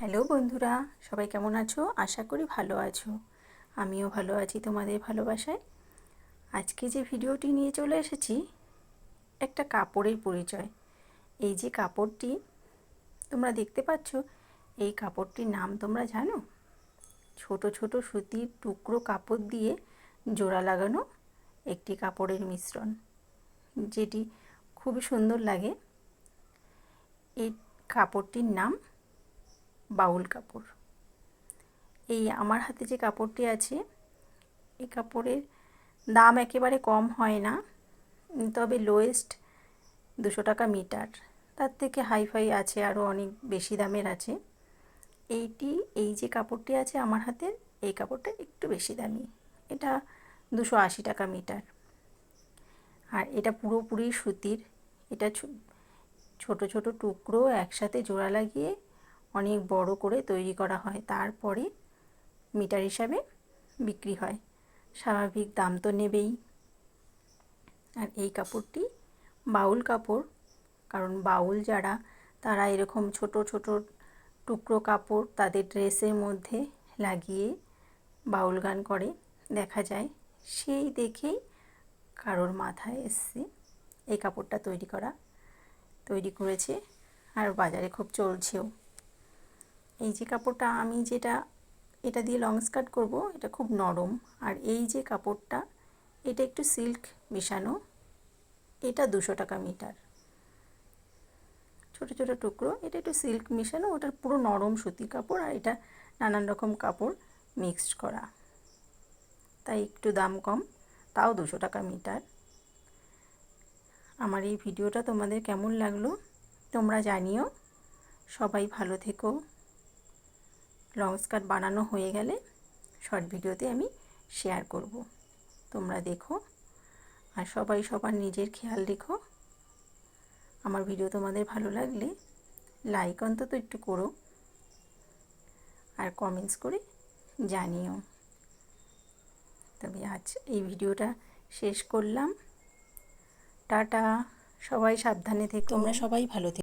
Hello বন্ধুরা, সবাই কেমন আছো? আশা করি ভালো আছো। আমিও ভালো আছি তোমাদের ভালোবাসায়। আজকে যে ভিডিওটি নিয়ে চলে এসেছি, একটা কাপড়ের পরিচয়। এই যে কাপড়টি, তোমরা দেখতে পাচ্ছ, এই কাপড়টির নাম তোমরা জানো? ছোট ছোট সুতির টুকরো কাপড় দিয়ে জোড়া লাগানো একটি কাপড়ের মিশ্রণ, যেটি খুবই সুন্দর লাগে। এই কাপড়টির নাম বাউল কাপড়। এই আমার হাতে যে কাপড়টি আছে, এই কাপড়ের দাম একেবারে কম হয় না, তবে লোয়েস্ট দুশো টাকা মিটার তার থেকে হাইফাই আছে আরও অনেক বেশি দামের আছে। এইটি, এই যে কাপড়টি আছে আমার হাতে, এই কাপড়টা একটু বেশি দামি। এটা দুশো আশি টাকা মিটার আর এটা পুরোপুরি সুতির। এটা ছোট ছোট টুকরো একসাথে জোড়া লাগিয়ে অনেক বড় করে তৈরি করা হয়, তারপরে মিটার হিসাবে বিক্রি হয়। স্বাভাবিক দাম তো নেবেই। আর এই কাপড়টি বাউল কাপড়, কারণ বাউল যারা, তারা এরকম ছোট ছোট টুকরো কাপড় তাদের ড্রেসের মধ্যে লাগিয়ে বাউল গান করে, দেখা যায়। সেই দেখেই কারোর মাথায় এসছে এই কাপড়টা তৈরি করা, তৈরি করেছে, আর বাজারে খুব চলছেও। এই যে কাপড়টা আমি যেটা, এটা দিয়ে লং স্কার্ট করব, এটা খুব নরম। আর এই যে কাপড়টা, এটা একটু সিল্ক মেশানো, এটা দুশো টাকা মিটার ছোটো ছোটো টুকরো, এটা একটু সিল্ক মেশানো ওটার পুরো নরম সুতির কাপড়, আর এটা নানান রকম কাপড় মিক্সড করা। তাই একটু দাম কম, তাও দুশো টাকা মিটার আমার এই ভিডিওটা তোমাদের কেমন লাগল, তোমরা জানিও। সবাই ভালো থেকো। লং স্কার্ট বানানো হয়ে গেলে শর্ট ভিডিওতে আমি শেয়ার করব। তোমরা দেখো আর সবাই সবার নিজের খেয়াল রেখো। আমার ভিডিও তোমাদের ভালো লাগলে লাইক অন্তত একটু করো আর কমেন্টস করে জানিও। তবে আজ এই ভিডিওটা শেষ করলাম। টাটা, সবাই সাবধানে থেকো। তোমরা সবাই ভালো থেকো।